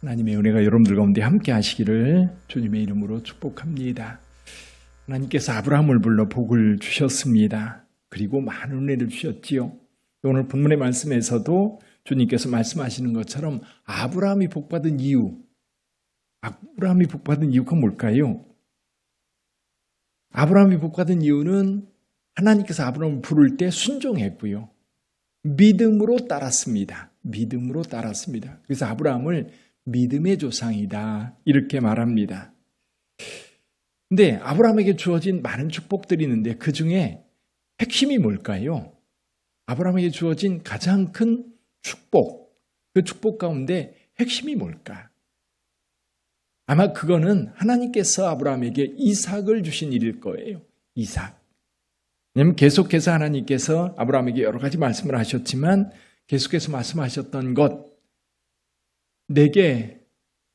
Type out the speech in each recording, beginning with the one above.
하나님의 은혜가 여러분들 가운데 함께 하시기를 주님의 이름으로 축복합니다. 하나님께서 아브라함을 불러 복을 주셨습니다. 그리고 많은 은혜를 주셨지요. 오늘 본문의 말씀에서도 주님께서 말씀하시는 것처럼 아브라함이 복받은 이유, 아브라함이 복받은 이유가 뭘까요? 아브라함이 복받은 이유는 하나님께서 아브라함을 부를 때 순종했고요. 믿음으로 따랐습니다. 믿음으로 따랐습니다. 그래서 아브라함을 믿음의 조상이다. 이렇게 말합니다. 근데 아브라함에게 주어진 많은 축복들이 있는데 그 중에 핵심이 뭘까요? 아브라함에게 주어진 가장 큰 축복, 그 축복 가운데 핵심이 뭘까? 아마 그거는 하나님께서 아브라함에게 이삭을 주신 일일 거예요. 이삭. 왜냐하면 계속해서 하나님께서 아브라함에게 여러 가지 말씀을 하셨지만 계속해서 말씀하셨던 것, 내게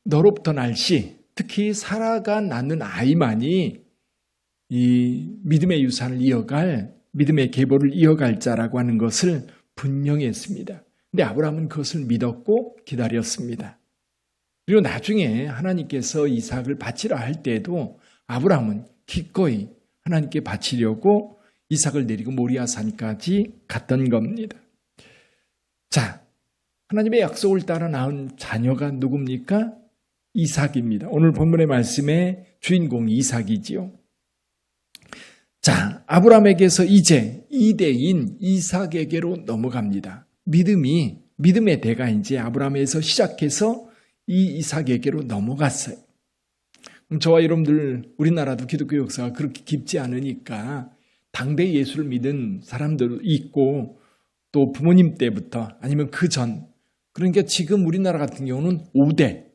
너로부터 날씨, 특히 사라가 낳는 아이만이 이 믿음의 유산을 이어갈, 믿음의 계보를 이어갈 자라고 하는 것을 분명히 했습니다. 근데 아브라함은 그것을 믿었고 기다렸습니다. 그리고 나중에 하나님께서 이삭을 바치라 할 때에도 아브라함은 기꺼이 하나님께 바치려고 이삭을 내리고 모리아산까지 갔던 겁니다. 자, 하나님의 약속을 따라 낳은 자녀가 누굽니까? 이삭입니다. 오늘 본문의 말씀의 주인공이 이삭이지요. 자, 아브라함에게서 이제 이대인 이삭에게로 넘어갑니다. 믿음이 믿음의 대가 이제 아브라함에서 시작해서 이 이삭에게로 넘어갔어요. 저와 여러분들 우리나라도 기독교 역사가 그렇게 깊지 않으니까 당대 예수를 믿은 사람도 있고 또 부모님 때부터 아니면 그 전 그러니까 지금 우리나라 같은 경우는 5대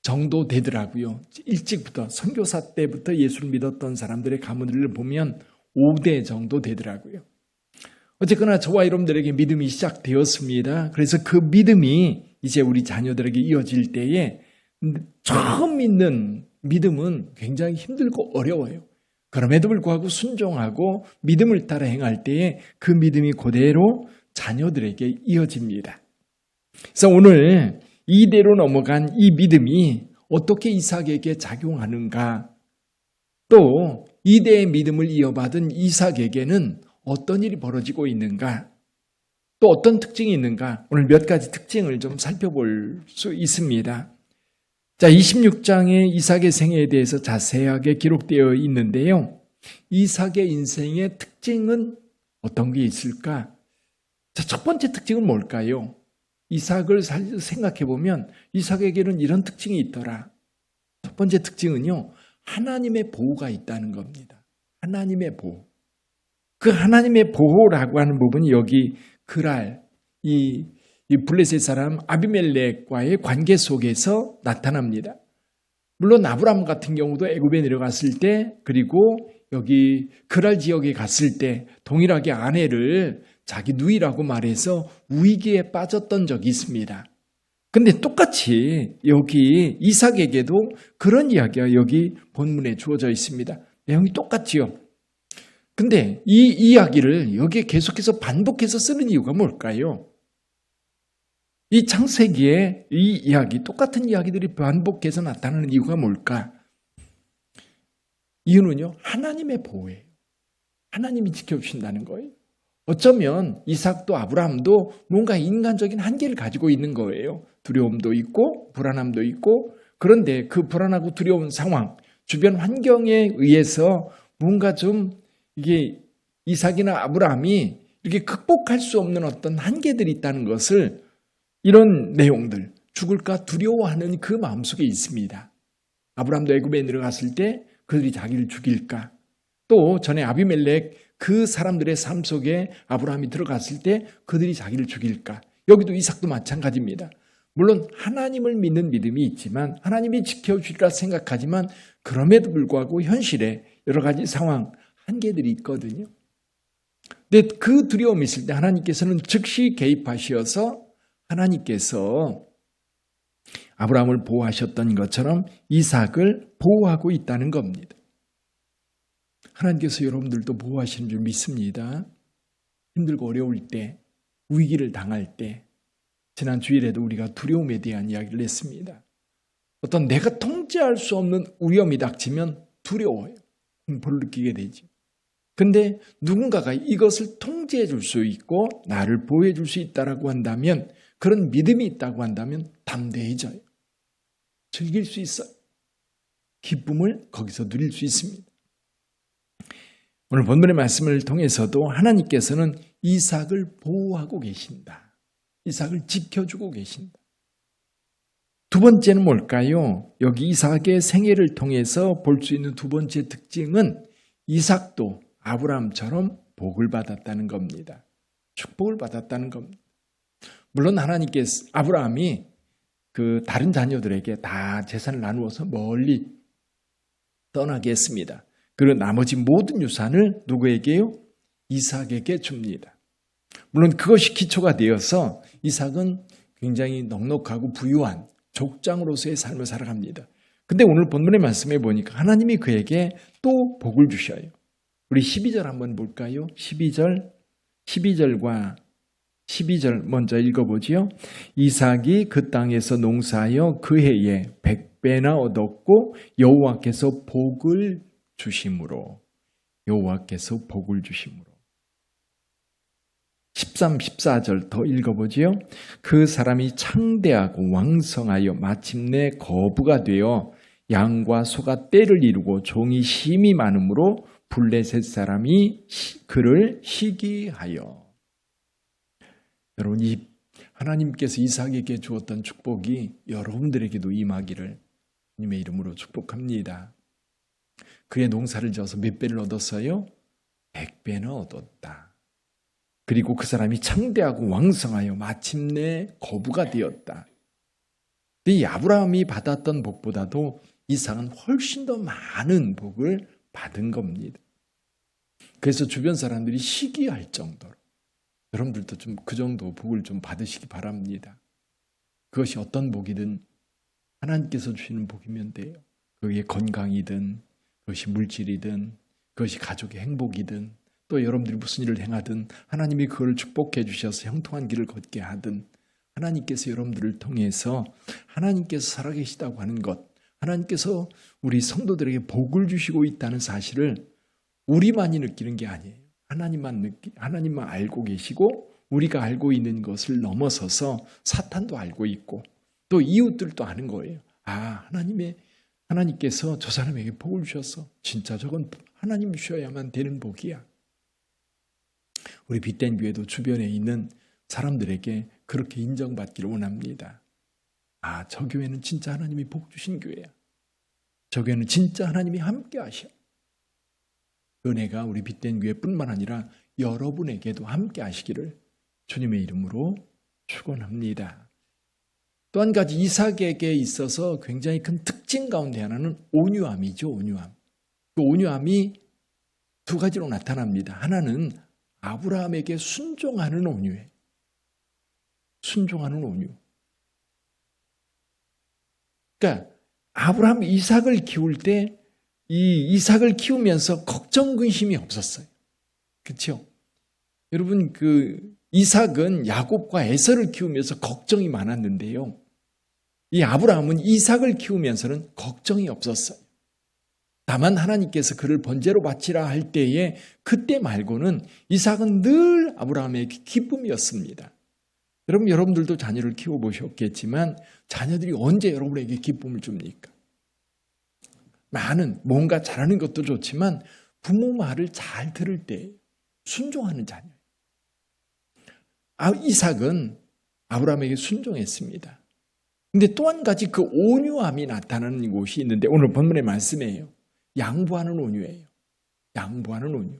정도 되더라고요. 일찍부터 선교사 때부터 예수를 믿었던 사람들의 가문들을 보면 5대 정도 되더라고요. 어쨌거나 저와 여러분들에게 믿음이 시작되었습니다. 그래서 그 믿음이 이제 우리 자녀들에게 이어질 때에 처음 믿는 믿음은 굉장히 힘들고 어려워요. 그럼에도 불구하고 순종하고 믿음을 따라 행할 때에 그 믿음이 그대로 자녀들에게 이어집니다. 그래서 오늘 이대로 넘어간 이 믿음이 어떻게 이삭에게 작용하는가? 또 이대의 믿음을 이어받은 이삭에게는 어떤 일이 벌어지고 있는가? 또 어떤 특징이 있는가? 오늘 몇 가지 특징을 좀 살펴볼 수 있습니다. 자, 26장의 이삭의 생애에 대해서 자세하게 기록되어 있는데요. 이삭의 인생의 특징은 어떤 게 있을까? 자, 첫 번째 특징은 뭘까요? 이삭을 생각해 보면 이삭에게는 이런 특징이 있더라. 첫 번째 특징은요. 하나님의 보호가 있다는 겁니다. 하나님의 보호. 그 하나님의 보호라고 하는 부분이 여기 그랄 이, 이 블레셋 사람 아비멜렉과의 관계 속에서 나타납니다. 물론 아브라함 같은 경우도 애굽에 내려갔을 때 그리고 여기 그랄 지역에 갔을 때 동일하게 아내를 자기 누이라고 말해서 위기에 빠졌던 적이 있습니다. 근데 똑같이 여기 이삭에게도 그런 이야기가 여기 본문에 주어져 있습니다. 내용이 똑같지요. 근데 이 이야기를 여기에 계속해서 반복해서 쓰는 이유가 뭘까요? 이 창세기에 이 이야기, 똑같은 이야기들이 반복해서 나타나는 이유가 뭘까? 이유는요, 하나님의 보호예요. 하나님이 지켜주신다는 거예요. 어쩌면 이삭도 아브라함도 뭔가 인간적인 한계를 가지고 있는 거예요. 두려움도 있고 불안함도 있고 그런데 그 불안하고 두려운 상황, 주변 환경에 의해서 뭔가 좀 이게 이삭이나 아브라함이 이렇게 극복할 수 없는 어떤 한계들이 있다는 것을 이런 내용들 죽을까 두려워하는 그 마음속에 있습니다. 아브라함도 애굽에 내려갔을 때 그들이 자기를 죽일까 또 전에 아비멜렉 그 사람들의 삶 속에 아브라함이 들어갔을 때 그들이 자기를 죽일까? 여기도 이삭도 마찬가지입니다. 물론 하나님을 믿는 믿음이 있지만 하나님이 지켜주리라 생각하지만 그럼에도 불구하고 현실에 여러 가지 상황, 한계들이 있거든요. 근데 그 두려움이 있을 때 하나님께서는 즉시 개입하셔서 하나님께서 아브라함을 보호하셨던 것처럼 이삭을 보호하고 있다는 겁니다. 하나님께서 여러분들도 보호하시는 줄 믿습니다. 힘들고 어려울 때, 위기를 당할 때, 지난 주일에도 우리가 두려움에 대한 이야기를 했습니다. 어떤 내가 통제할 수 없는 위험이 닥치면 두려워요. 공포를 느끼게 되죠. 근데 누군가가 이것을 통제해 줄 수 있고 나를 보호해 줄 수 있다라고 한다면 그런 믿음이 있다고 한다면 담대해져요. 즐길 수 있어요. 기쁨을 거기서 누릴 수 있습니다. 오늘 본문의 말씀을 통해서도 하나님께서는 이삭을 보호하고 계신다. 이삭을 지켜주고 계신다. 두 번째는 뭘까요? 여기 이삭의 생애를 통해서 볼 수 있는 두 번째 특징은 이삭도 아브라함처럼 복을 받았다는 겁니다. 축복을 받았다는 겁니다. 물론 하나님께서 아브라함이 그 다른 자녀들에게 다 재산을 나누어서 멀리 떠나게 했습니다. 그리고 나머지 모든 유산을 누구에게요? 이삭에게 줍니다. 물론 그것이 기초가 되어서 이삭은 굉장히 넉넉하고 부유한 족장으로서의 삶을 살아갑니다. 근데 오늘 본문의 말씀에 보니까 하나님이 그에게 또 복을 주셔요. 우리 12절 한번 볼까요? 12절, 12절과 12절 먼저 읽어보지요. 이삭이 그 땅에서 농사하여 그 해에 백배나 얻었고 여호와께서 복을 주심으로 여호와께서 복을 주심으로 13, 14절 더 읽어보지요. 그 사람이 창대하고 왕성하여 마침내 거부가 되어 양과 소가 때를 이루고 종이 심이 많으므로 블레셋 사람이 그를 시기하여 여러분 이 하나님께서 이삭에게 주었던 축복이 여러분들에게도 임하기를 주님의 이름으로 축복합니다. 그의 농사를 지어서 몇 배를 얻었어요? 백 배는 얻었다. 그리고 그 사람이 창대하고 왕성하여 마침내 거부가 되었다. 이 아브라함이 받았던 복보다도 이삭은 훨씬 더 많은 복을 받은 겁니다. 그래서 주변 사람들이 시기할 정도로 여러분들도 좀 그 정도 복을 좀 받으시기 바랍니다. 그것이 어떤 복이든 하나님께서 주시는 복이면 돼요. 그게 건강이든 그것이 물질이든 그것이 가족의 행복이든 또 여러분들이 무슨 일을 행하든 하나님이 그걸 축복해 주셔서 형통한 길을 걷게 하든 하나님께서 여러분들을 통해서 하나님께서 살아계시다고 하는 것 하나님께서 우리 성도들에게 복을 주시고 있다는 사실을 우리만이 느끼는 게 아니에요. 하나님만 느끼, 하나님만 알고 계시고 우리가 알고 있는 것을 넘어서서 사탄도 알고 있고 또 이웃들도 아는 거예요. 아, 하나님의 하나님께서 저 사람에게 복을 주셔서 진짜 저건 하나님 주셔야만 되는 복이야. 우리 빛된 교회도 주변에 있는 사람들에게 그렇게 인정받기를 원합니다. 아, 저 교회는 진짜 하나님이 복 주신 교회야. 저 교회는 진짜 하나님이 함께 하셔. 은혜가 우리 빛된 교회뿐만 아니라 여러분에게도 함께 하시기를 주님의 이름으로 축원합니다. 또 한 가지 이삭에게 있어서 굉장히 큰 특징 가운데 하나는 온유함이죠, 온유함. 그 온유함이 두 가지로 나타납니다. 하나는 아브라함에게 순종하는 온유예요. 순종하는 온유. 그러니까 아브라함 이삭을 키울 때 이 이삭을 키우면서 걱정 근심이 없었어요. 그렇죠? 여러분 그 이삭은 야곱과 에서를 키우면서 걱정이 많았는데요. 이 아브라함은 이삭을 키우면서는 걱정이 없었어요. 다만 하나님께서 그를 번제로 바치라 할 때에 그때 말고는 이삭은 늘 아브라함에게 기쁨이었습니다. 여러분 여러분들도 자녀를 키워 보셨겠지만 자녀들이 언제 여러분에게 기쁨을 줍니까? 많은 뭔가 잘하는 것도 좋지만 부모 말을 잘 들을 때 순종하는 자녀. 아, 이삭은 아브라함에게 순종했습니다. 근데 또 한 가지 그 온유함이 나타나는 곳이 있는데 오늘 본문의 말씀이에요. 양보하는 온유예요. 양보하는 온유.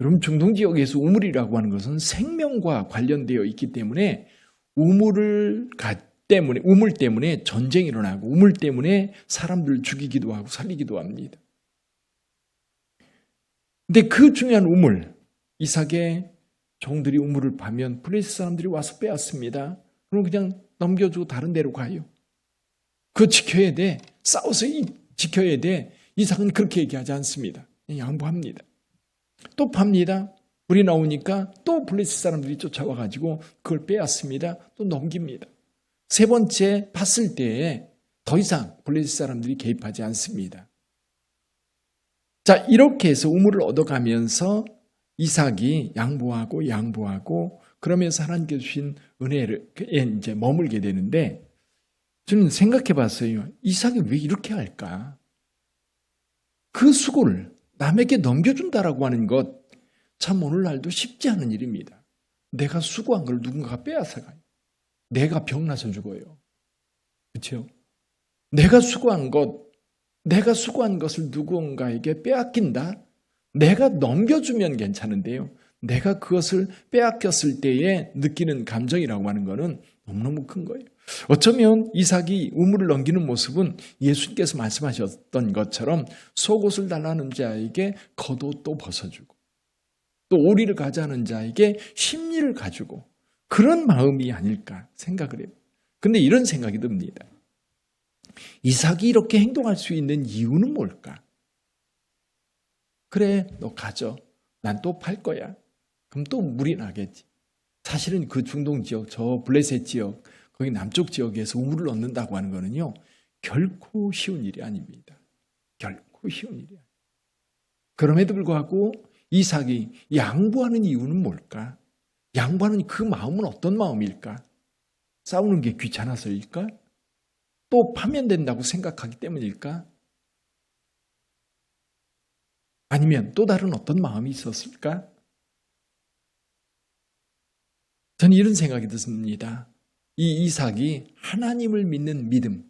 여러분 중동 지역에서 우물이라고 하는 것은 생명과 관련되어 있기 때문에 우물을 때문에 우물 때문에 전쟁이 일어나고 우물 때문에 사람들을 죽이기도 하고 살리기도 합니다. 근데 그 중요한 우물 이삭의 종들이 우물을 파면 플레이스 사람들이 와서 빼앗습니다. 그럼 그냥 넘겨주고 다른 데로 가요. 그거 지켜야 돼. 싸워서 지켜야 돼. 이삭은 그렇게 얘기하지 않습니다. 양보합니다. 또 팝니다. 불이 나오니까 또 블레스 사람들이 쫓아와 가지고 그걸 빼앗습니다. 또 넘깁니다. 세 번째 봤을 때에 더 이상 블레셋 사람들이 개입하지 않습니다. 자, 이렇게 해서 우물을 얻어가면서 이삭이 양보하고 양보하고 그러면서 하나님께 주신 은혜에 이제 머물게 되는데 저는 생각해 봤어요. 이삭이 왜 이렇게 할까? 그 수고를 남에게 넘겨준다라고 하는 것 참 오늘날도 쉽지 않은 일입니다. 내가 수고한 걸 누군가가 빼앗아가요. 내가 병나서 죽어요. 그렇죠? 내가 수고한 것, 내가 수고한 것을 누군가에게 빼앗긴다? 내가 넘겨주면 괜찮은데요. 내가 그것을 빼앗겼을 때에 느끼는 감정이라고 하는 것은 너무너무 큰 거예요. 어쩌면 이삭이 우물을 넘기는 모습은 예수님께서 말씀하셨던 것처럼 속옷을 달라는 자에게 겉옷도 벗어주고 또 오리를 가자는 자에게 심리를 가지고 그런 마음이 아닐까 생각을 해요. 근데 이런 생각이 듭니다. 이삭이 이렇게 행동할 수 있는 이유는 뭘까? 그래, 너 가져. 난 또 팔 거야. 그럼 또 물이 나겠지. 사실은 그 중동 지역, 저 블레셋 지역, 거기 남쪽 지역에서 우물을 넣는다고 하는 거는요, 결코 쉬운 일이 아닙니다. 결코 쉬운 일이 아닙니다. 그럼에도 불구하고 이삭이 양보하는 이유는 뭘까? 양보하는 그 마음은 어떤 마음일까? 싸우는 게 귀찮아서일까? 또 파면된다고 생각하기 때문일까? 아니면 또 다른 어떤 마음이 있었을까? 저는 이런 생각이 듭니다. 이 이삭이 하나님을 믿는 믿음,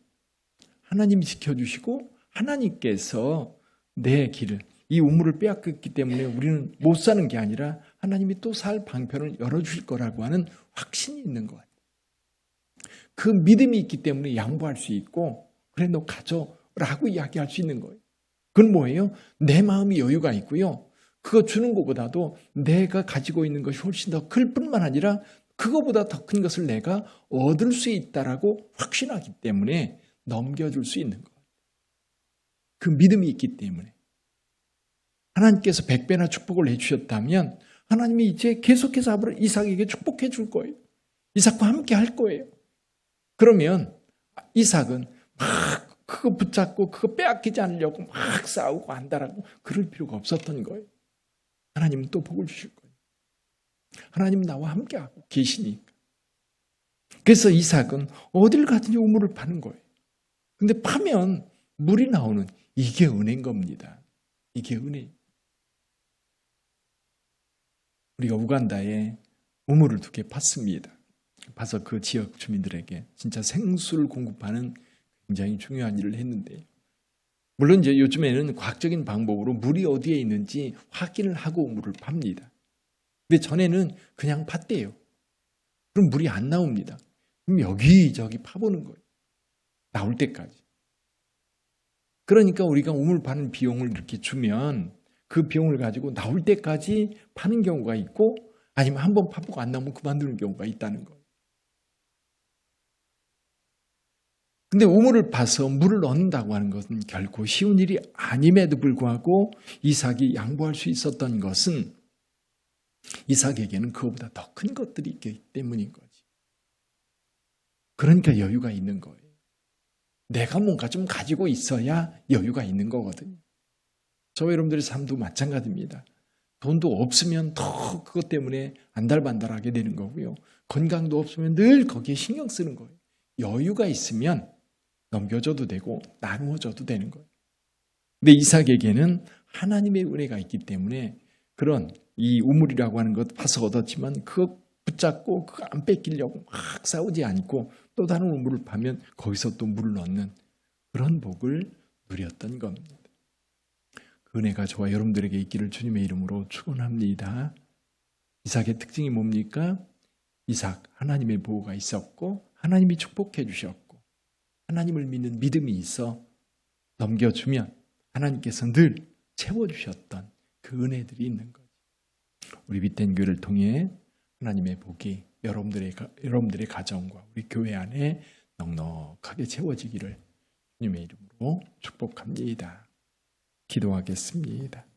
하나님이 지켜주시고 하나님께서 내 길을, 이 우물을 빼앗겼기 때문에 우리는 못 사는 게 아니라 하나님이 또 살 방편을 열어주실 거라고 하는 확신이 있는 것 같아요. 그 믿음이 있기 때문에 양보할 수 있고, 그래, 너 가져. 라고 이야기할 수 있는 거예요. 그건 뭐예요? 내 마음이 여유가 있고요. 그거 주는 것보다도 내가 가지고 있는 것이 훨씬 더 클 뿐만 아니라 그거보다 더 큰 것을 내가 얻을 수 있다라고 확신하기 때문에 넘겨줄 수 있는 것. 그 믿음이 있기 때문에. 하나님께서 백배나 축복을 해주셨다면 하나님이 이제 계속해서 아브라 이삭에게 축복해 줄 거예요. 이삭과 함께 할 거예요. 그러면 이삭은 막 그거 붙잡고 그거 빼앗기지 않으려고 막 싸우고 한다라고 그럴 필요가 없었던 거예요. 하나님은 또 복을 주실 거예요. 하나님 나와 함께하고 계시니까. 그래서 이삭은 어딜 가든지 우물을 파는 거예요. 근데 파면 물이 나오는 이게 은혜인 겁니다. 이게 은혜. 우리가 우간다에 우물을 두 개 팠습니다. 파서 그 지역 주민들에게 진짜 생수를 공급하는 굉장히 중요한 일을 했는데 물론 이제 요즘에는 과학적인 방법으로 물이 어디에 있는지 확인을 하고 물을 팝니다. 근데 전에는 그냥 팠대요. 그럼 물이 안 나옵니다. 그럼 여기저기 파보는 거예요. 나올 때까지. 그러니까 우리가 우물 파는 비용을 이렇게 주면 그 비용을 가지고 나올 때까지 파는 경우가 있고 아니면 한 번 파보고 안 나오면 그만두는 경우가 있다는 거예요. 근데 우물을 파서 물을 넣는다고 하는 것은 결코 쉬운 일이 아님에도 불구하고 이삭이 양보할 수 있었던 것은 이삭에게는 그보다 더 큰 것들이 있기 때문인 거지. 그러니까 여유가 있는 거예요. 내가 뭔가 좀 가지고 있어야 여유가 있는 거거든요. 저와 여러분들의 삶도 마찬가지입니다. 돈도 없으면 더 그것 때문에 안달반달하게 되는 거고요. 건강도 없으면 늘 거기에 신경 쓰는 거예요. 여유가 있으면 넘겨줘도 되고 나누어줘도 되는 거예요. 근데 이삭에게는 하나님의 은혜가 있기 때문에 그런 이 우물이라고 하는 것 파서 얻었지만 그거 붙잡고 그거 안 뺏기려고 막 싸우지 않고 또 다른 우물을 파면 거기서 또 물을 넣는 그런 복을 누렸던 겁니다. 그 은혜가 저와 여러분들에게 있기를 주님의 이름으로 축원합니다. 이삭의 특징이 뭡니까? 이삭 하나님의 보호가 있었고 하나님이 축복해 주셨고 하나님을 믿는 믿음이 있어 넘겨주면 하나님께서 늘 채워주셨던 그 은혜들이 있는 거죠. 우리 빛된 교회를 통해 하나님의 복이 여러분들의, 여러분들의 가정과 우리 교회 안에 넉넉하게 채워지기를 주님의 이름으로 축복합니다. 기도하겠습니다.